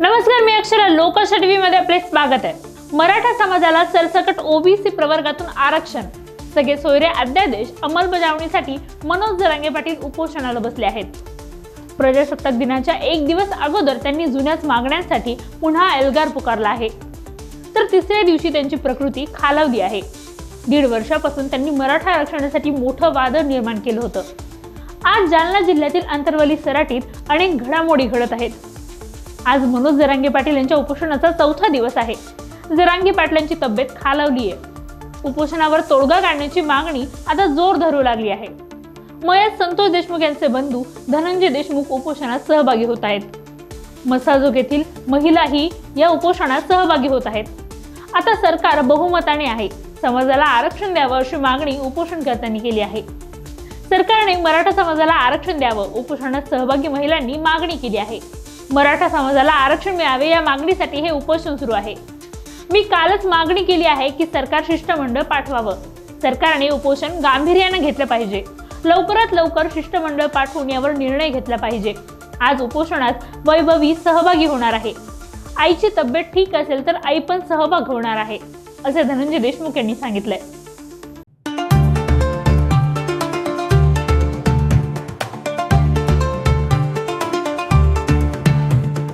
नमस्कार मी अक्षरा. लोकशाही टीव्ही मध्ये आपले स्वागत आहे. मराठा समाजाला सरसकट ओबीसी प्रवर्गातून आरक्षण. सगळे सोयरे अध्यादेश अंमलबजावणीसाठी मनोज जरांगे पाटील उपोषणाला बसले आहेत. प्रजासत्ताक दिनाच्या एक दिवस अगोदर त्यांनी जुन्याच मागण्यांसाठी पुन्हा एल्गार पुकारला आहे. तर तिसऱ्या दिवशी त्यांची प्रकृती खालावली आहे. दीड वर्षापासून त्यांनी मराठा आरक्षणासाठी मोठं वादळ निर्माण केलं होतं. आज जालना जिल्ह्यातील अंतरवली सराटीत अनेक घडामोडी घडत आहेत. आज मनोज जरांगे पाटील यांच्या उपोषणाचा चौथा दिवस आहे. जरांगे पाटलांची तब्येत खालावली आहे उपोषणावर तोडगा काढण्याची मागणी आता जोर धरू लागली आहे. मयत संतोष देशमुख यांचे बंधू धनंजय देशमुख उपोषणात सहभागी होत आहेत. मसाजोग येथील महिलाही या उपोषणात सहभागी होत आहेत. आता सरकार बहुमताने आहे. समाजाला आरक्षण द्यावं अशी मागणी उपोषणकर्त्यांनी केली आहे. सरकारने मराठा समाजाला आरक्षण द्यावं उपोषणात सहभागी महिलांनी मागणी केली आहे. मराठा समाजाला आरक्षण मिळावे या मागणीसाठी हे उपोषण सुरू आहे. मी कालच मागणी केली आहे की सरकार शिष्टमंडळ पाठवावं. सरकारने उपोषण गांभीर्यानं घेतलं पाहिजे. लवकरात लवकर शिष्टमंडळ पाठवून यावर निर्णय घेतला पाहिजे. आज उपोषणात वैभवी सहभागी होणार आहे. आईची तब्येत ठीक असेल तर आई पण सहभाग होणार आहे असे धनंजय देशमुख यांनी सांगितलंय.